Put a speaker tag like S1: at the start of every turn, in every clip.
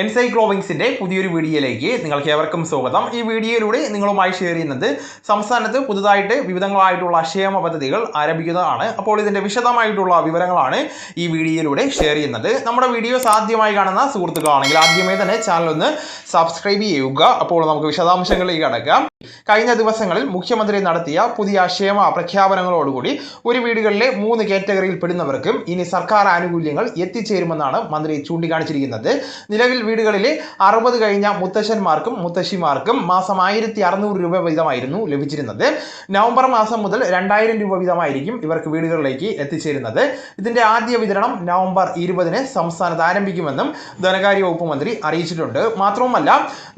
S1: എൻസൈക്ലോവിങ്സിന്റെ പുതിയൊരു വീഡിയോയിലേക്ക് നിങ്ങൾക്ക് ഏവർക്കും സ്വാഗതം. ഈ വീഡിയോയിലൂടെ നിങ്ങളുമായി ഷെയർ ചെയ്യുന്നത് സംസ്ഥാനത്ത് പുതുതായിട്ട് വിവിധങ്ങളായിട്ടുള്ള ക്ഷേമ പദ്ധതികൾ ആരംഭിക്കുന്നതാണ്. അപ്പോൾ ഇതിന്റെ വിശദമായിട്ടുള്ള വിവരങ്ങളാണ് ഈ വീഡിയോയിലൂടെ ഷെയർ ചെയ്യുന്നത്. നമ്മുടെ വീഡിയോ സാധ്യമായി കാണുന്ന സുഹൃത്തുക്കളാണെങ്കിൽ ആദ്യമേ തന്നെ ചാനൽ ഒന്ന് സബ്സ്ക്രൈബ് ചെയ്യുക. അപ്പോൾ നമുക്ക് വിശദാംശങ്ങളിലേക്ക് കടക്കാം. കഴിഞ്ഞ ദിവസങ്ങളിൽ മുഖ്യമന്ത്രി നടത്തിയ പുതിയ ക്ഷേമ പ്രഖ്യാപനങ്ങളോടുകൂടി ഒരു വീടുകളിലെ മൂന്ന് കാറ്റഗറിയിൽ പെടുന്നവർക്കും ഇനി സർക്കാർ ആനുകൂല്യങ്ങൾ എത്തിച്ചേരുമെന്നാണ് മന്ത്രി ചൂണ്ടിക്കാണിച്ചിരിക്കുന്നത്. നിലവിൽ വീടുകളിലെ അറുപത് കഴിഞ്ഞ മുത്തശ്ശന്മാർക്കും മുത്തശ്ശിമാർക്കും മാസം ആയിരത്തി അറുന്നൂറ് രൂപ വീതമായിരുന്നു ലഭിച്ചിരുന്നത്. നവംബർ മാസം മുതൽ രണ്ടായിരം രൂപ വീതമായിരിക്കും ഇവർക്ക് വീടുകളിലേക്ക് എത്തിച്ചേരുന്നത്. ഇതിന്റെ ആദ്യ വിതരണം നവംബർ ഇരുപതിന് സംസ്ഥാനത്ത് ആരംഭിക്കുമെന്നും ധനകാര്യ വകുപ്പ് മന്ത്രി അറിയിച്ചിട്ടുണ്ട്. മാത്രവുമല്ല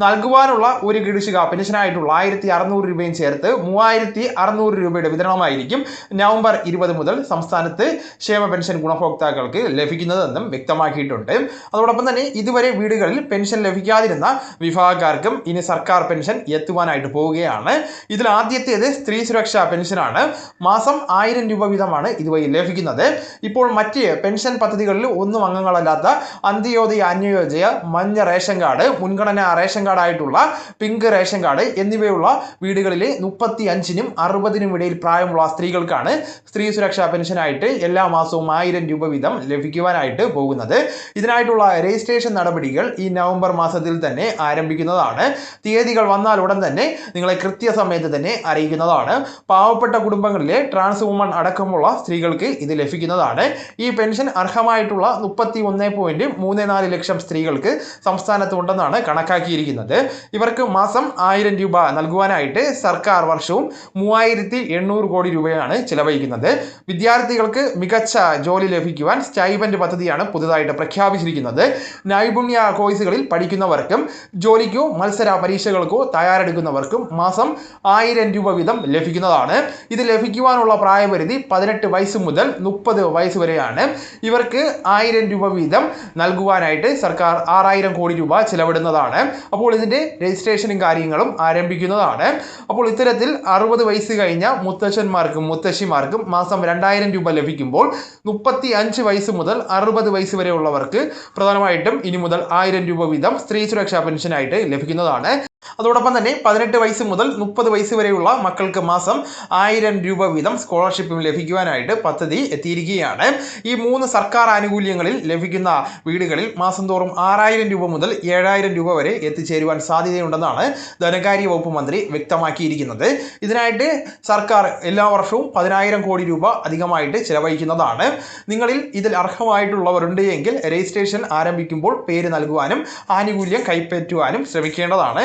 S1: നൽകുവാനുള്ള ഒരു കിടിശുക പെൻഷനായിട്ടുള്ള ആയിരത്തി അറുന്നൂറ് രൂപയും ചേർത്ത് മൂവായിരത്തി അറുന്നൂറ് രൂപയുടെ വിതരണമായിരിക്കും നവംബർ ഇരുപത് മുതൽ സംസ്ഥാനത്ത് ക്ഷേമ പെൻഷൻ ഗുണഭോക്താക്കൾക്ക് ലഭിക്കുന്നതെന്നും വ്യക്തമാക്കിയിട്ടുണ്ട്. അതോടൊപ്പം തന്നെ ഇതുവരെ വീടുകളിൽ പെൻഷൻ ലഭിക്കാതിരുന്ന വിഭാഗക്കാർക്കും ഇനി സർക്കാർ പെൻഷൻ എത്തുവാനായിട്ട് പോവുകയാണ്. ഇതിൽ ആദ്യത്തേത് സ്ത്രീ സുരക്ഷാ പെൻഷനാണ്. മാസം ആയിരം രൂപ വീതമാണ് ഇതുവഴി ലഭിക്കുന്നത്. ഇപ്പോൾ മറ്റ് പെൻഷൻ പദ്ധതികളിൽ ഒന്നും അംഗങ്ങളല്ലാത്ത അന്ത്യോദയ അന്യോജയ മഞ്ഞ റേഷൻ കാർഡ് മുൻഗണനാ റേഷൻ കാർഡായിട്ടുള്ള പിങ്ക് റേഷൻ കാർഡ് എന്നിവയുള്ള വീടുകളിലെ മുപ്പത്തി അഞ്ചിനും അറുപതിനും ഇടയിൽ പ്രായമുള്ള സ്ത്രീകൾക്കാണ് സ്ത്രീ സുരക്ഷാ പെൻഷനായിട്ട് എല്ലാ മാസവും ആയിരം രൂപ വീതം ലഭിക്കുവാനായിട്ട് പോകുന്നത്. ഇതിനായിട്ടുള്ള രജിസ്ട്രേഷൻ നടപടികൾ ഈ നവംബർ മാസത്തിൽ തന്നെ ആരംഭിക്കുന്നതാണ്. തീയതികൾ വന്നാൽ ഉടൻ തന്നെ നിങ്ങളെ കൃത്യസമയത്ത് തന്നെ അറിയിക്കുന്നതാണ്. പാവപ്പെട്ട കുടുംബങ്ങളിലെ ട്രാൻസ് വുമൺ അടക്കമുള്ള സ്ത്രീകൾക്ക് ഇത് ലഭിക്കുന്നതാണ്. ഈ പെൻഷൻ അർഹമായിട്ടുള്ള മുപ്പത്തി ഒന്ന് പോയിന്റ് മൂന്ന് നാല് ലക്ഷം സ്ത്രീകൾക്ക് സംസ്ഥാനത്ത് ഉണ്ടെന്നാണ് കണക്കാക്കിയിരിക്കുന്നത്. ഇവർക്ക് മാസം ആയിരം രൂപ നൽകുവാനായിട്ട് സർക്കാർ വർഷവും മൂവായിരത്തി എണ്ണൂറ് കോടി രൂപയാണ് ചിലവഴിക്കുന്നത്. വിദ്യാർത്ഥികൾക്ക് മികച്ച ജോലി ലഭിക്കുവാൻ സ്റ്റൈബൻഡ് പദ്ധതിയാണ് പുതുതായിട്ട് പ്രഖ്യാപിച്ചിരിക്കുന്നത്. നൈപുണ്യ കോഴ്സുകളിൽ പഠിക്കുന്നവർക്കും ജോലിക്കോ മത്സര പരീക്ഷകൾക്കോ തയ്യാറെടുക്കുന്നവർക്കും മാസം ആയിരം രൂപ വീതം ലഭിക്കുന്നതാണ്. ഇത് ലഭിക്കുവാനുള്ള പ്രായപരിധി പതിനെട്ട് വയസ്സ് മുതൽ മുപ്പത് വയസ്സ് വരെയാണ്. ഇവർക്ക് ആയിരം രൂപ വീതം നൽകുവാനായിട്ട് സർക്കാർ ആറായിരം കോടി രൂപ ചിലവിടുന്നതാണ്. അപ്പോൾ ഇതിന്റെ രജിസ്ട്രേഷനും കാര്യങ്ങളും ആരംഭിക്കുന്നതാണ്. അപ്പോൾ ഇത്തരത്തിൽ അറുപത് വയസ്സ് കഴിഞ്ഞ മുത്തശ്ശന്മാർക്കും മുത്തശ്ശിമാർക്കും മാസം രണ്ടായിരം രൂപ ലഭിക്കുമ്പോൾ മുപ്പത്തി അഞ്ച് വയസ്സ് മുതൽ അറുപത് വയസ്സ് വരെയുള്ളവർക്ക് പ്രധാനമായിട്ടും ഇനി മുതൽ ആയിരം രൂപ വീതം സ്ത്രീ സുരക്ഷാ പെൻഷനായിട്ട് ലഭിക്കുന്നതാണ്. അതോടൊപ്പം തന്നെ പതിനെട്ട് വയസ്സ് മുതൽ മുപ്പത് വയസ്സ് വരെയുള്ള മക്കൾക്ക് മാസം ആയിരം രൂപ വീതം സ്കോളർഷിപ്പും ലഭിക്കുവാനായിട്ട് പദ്ധതി എത്തിയിരിക്കുകയാണ്. ഈ മൂന്ന് സർക്കാർ ആനുകൂല്യങ്ങളിൽ ലഭിക്കുന്ന വീടുകളിൽ മാസം തോറും ആറായിരം രൂപ മുതൽ ഏഴായിരം രൂപ വരെ എത്തിച്ചേരുവാൻ സാധ്യതയുണ്ടെന്നാണ് ധനകാര്യ വകുപ്പ് മന്ത്രി വ്യക്തമാക്കിയിരിക്കുന്നത്. ഇതിനായിട്ട് സർക്കാർ എല്ലാ വർഷവും പതിനായിരം കോടി രൂപ അധികമായിട്ട് ചിലവഴിക്കുന്നതാണ്. നിങ്ങളിൽ ഇതിൽ അർഹമായിട്ടുള്ളവരുണ്ട് എങ്കിൽ രജിസ്ട്രേഷൻ ആരംഭിക്കുമ്പോൾ പേര് നൽകുവാനും ആനുകൂല്യം കൈപ്പറ്റുവാനും ശ്രമിക്കേണ്ടതാണ്.